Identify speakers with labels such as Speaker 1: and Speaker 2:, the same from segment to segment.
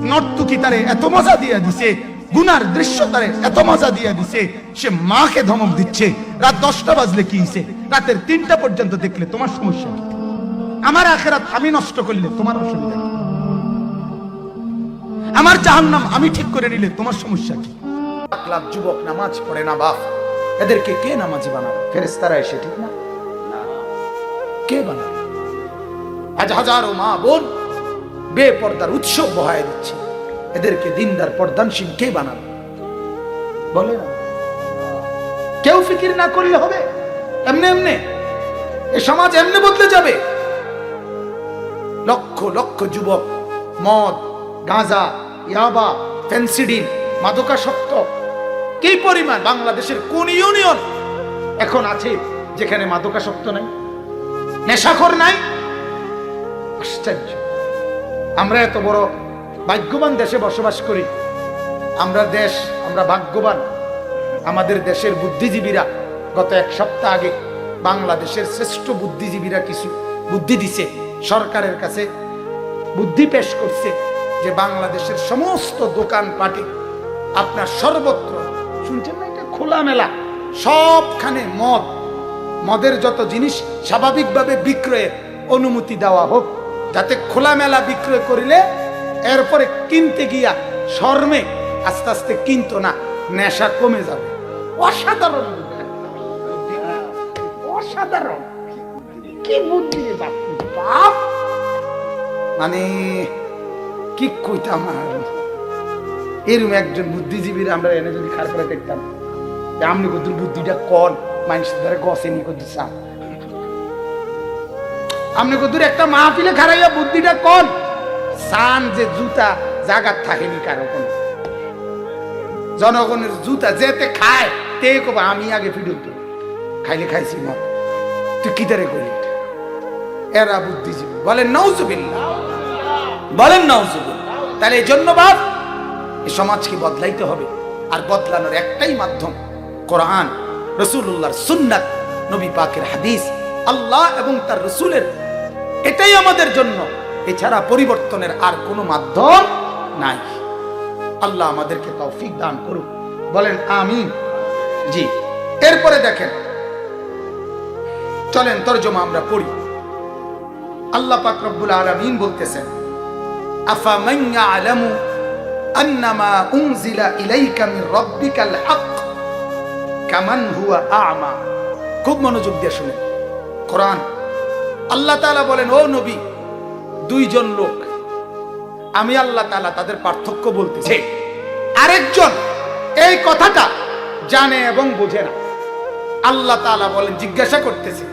Speaker 1: নর্তুকি তারে এত মজা দিয়া দিছে, গুনার দৃশ্য তারে এত মজা দিয়া দিছে, সে মাকে ধমক দিচ্ছে। রাত দশটা বাজলে কি হইছে? রাতের তিনটা পর্যন্ত দেখলে তোমার সমস্যা আমার আখেরাত আমি নষ্ট করলে তোমার অসুবিধা? আমার জাহান্নাম আমি ঠিক করে নিলে তোমার সমস্যা কি? লাখ যুবক নামাজ পড়ে না বাপ। এদেরকে কে নামাজি বানাবে? ফেরেস্তারা এসে ঠিক না। কে বানাবে? আজ হাজারো মা বোন বেপর্দার উৎসব বহায় দিচ্ছে। এদেরকে দিনদার পর্দানসীন কে বানাবে? বলে না। কেউ ফিকির না করলে হবে। এমনি এমনি। এ সমাজ এমনি বদলে যাবে।
Speaker 2: লক্ষ লক্ষ যুবক, মদ, গাঁজা, ইয়াবা ফেন্সিডিন মাদকাসক্ত, কি পরিমাণ বাংলাদেশের কোন ইউনিয়ন এখন আছে যেখানে মাদকাসক্ত নাই? নেশাখোর নাই? আশ্চর্য। আমরা এত বড় ভাগ্যবান দেশে বসবাস করি। আমরা দেশ, আমরা ভাগ্যবান। আমাদের দেশের বুদ্ধিজীবীরা গত এক সপ্তাহ আগে বাংলাদেশের শ্রেষ্ঠ বুদ্ধিজীবীরা কিছু বুদ্ধি দিছে। সরকারের কাছে বুদ্ধি পেশ করছে যে বাংলাদেশের সমস্ত দোকান পাটে আপনার সর্বত্র, শুনছেন না এটা খোলামেলা, সবখানে মদ, মদের যত জিনিস স্বাভাবিকভাবে বিক্রয়ের অনুমতি দেওয়া হোক যাতে খোলামেলা বিক্রয় করিলে এরপরে কিনতে গিয়া শর্মে আস্তে আস্তে কিনতো না, নেশা কমে যাবে। অসাধারণ অসাধারণ। কি বুদ্ধি বাপ? মানে কি কইতাম আর? এরকম একজন বুদ্ধিজীবীর আমরা এনে যদি খারাপ করে দেখতাম আমনি কদ্দুর বুদ্ধিটা কন মানুষের দ্বারা গছে নি কদ্দুর চান আমনি কদ্দুর একটা মাহফিলে খারাইয়া বুদ্ধিটা কন। সান যে জুতা, জাগাত থাকেনি কারও কোন। জনগণের জুতা যেতে খায়, তে কব আমি আগে ফিডুল তো খাইলে খাইছি মত তুই কি তারে করি এরা বুদ্ধিজীবী। বলেন নৌজুবিল্লাহ বলেন নৌজুবিল্লাহ তাহলে এই জন্য বাপ এই সমাজকে বদলাইতে হবে। আর বদলানোর একটাই মাধ্যম কোরআন, রসুল্লাহর সুন্নাত, নবী পাকের হাদিস। আল্লাহ এবং তার রসুলের। এটাই আমাদের জন্য। এছাড়া পরিবর্তনের আর কোনো মাধ্যম নাই। আল্লাহ আমাদেরকে তৌফিক দান করুক। বলেন, আমিন। জি। এরপরে দেখেন, চলেন তর্জমা আমরা পড়ি। আল্লাহ পাক রব্বুল আলামিন বলতেছেন আফামান ইয়ালামু আন্নামা উনজিলা ইলাইকা মির রাব্বিকাল হক কামান হুয়া আ'মা? খুব মনোযোগ দিয়ে শুনেন। কোরআন। আল্লাহ তাআলা বলেন, ও নবী, দুইজন লোক, আমি আল্লাহ তাআলা তাদের পার্থক্য বলতেছে। আরেকজন এই কথাটা জানে এবং বোঝে না। আল্লাহ তাআলা বলেন, জিজ্ঞাসা করতেছে,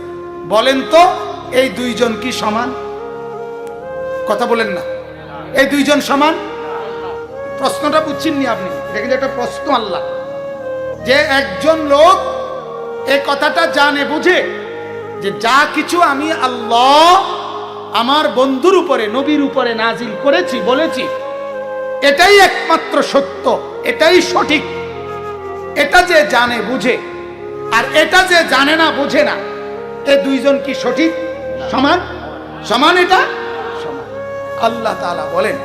Speaker 2: বলেন তো, এই দুইজন কি সমান? কথা বলেন না। এই দুইজন সমান? প্রশ্নটা বুঝছেননি আপনি? এটা একটা প্রশ্ন আল্লাহ। যে একজন লোক এই কথাটা জানে, বুঝে যে যা কিছু আমি আল্লাহ আমার বন্ধুর উপরে, নবীর উপরে নাজিল করেছি, বলেছি, এটাই একমাত্র সত্য, এটাই সঠিক। এটা যে জানে, বুঝে, আর এটা যে জানে না, বুঝে না, এ দুইজন কি সঠিক? সমান? সমান এটা? সমান। আল্লাহ তালা বলেন,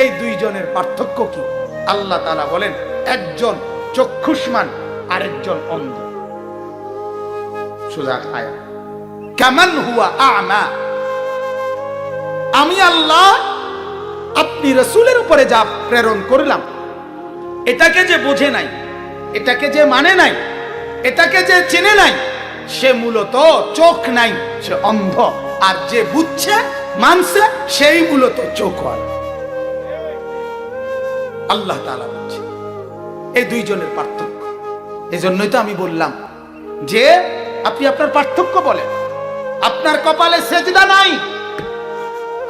Speaker 2: এই দুইজনের পার্থক্য কি? আল্লাহ তালা বলেন, একজন চক্ষুষ্মান, আরেকজন অন্ধ। সুজা আয়া কেমন হুয়া আমা। আমি আল্লাহ আপনি রসুলের উপরে যা প্রেরণ করলাম, এটাকে যে বোঝে নাই, এটাকে যে মানে নাই, এটাকে যে চেনে নাই, সে মূলত চোখ নাই, সে অন্ধ। আর যে বুঝছে, মানছে, সেই মূলত চোখ আল্লাহ তাআলা বলছে, এই দুইজনের পার্থক্য। এজন্যই তো আমি বললাম যে, আপনি আপনার পার্থক্য বলেন। আপনার কপালে সেজদা নাই।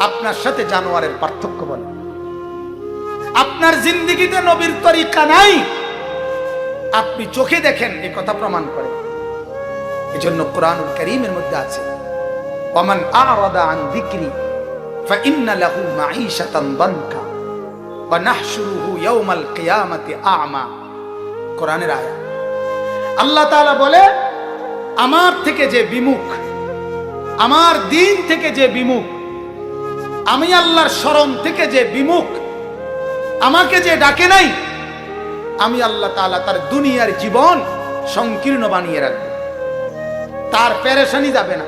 Speaker 2: আপনার সাথে জানোয়ারের পার্থক্য বলেন আপনার জিন্দিগিতে নবীর তরিকা নাই। আপনি চোখে দেখেন এই কথা প্রমাণ করে। এজন্য কোরআনুল করিমের মধ্যে আছে, ওমান আরাদা আন যিকরি লাহু মাঈশাতান দানকা ওয়া নাহশুরুহু ইয়াওমাল কিয়ামাতি আ'মা। কোরআনের আয়াত। আল্লাহ তাআলা বলে, আমার থেকে যে বিমুখ আমার দিন থেকে যে বিমুখ, আমি আল্লাহর স্মরণ থেকে যে বিমুখ, আমাকে যে ডাকে নাই, আমি আল্লাহ তালা তার দুনিয়ার জীবন সংকীর্ণ বানিয়ে রাখব। তার পেরেশানি যাবে না।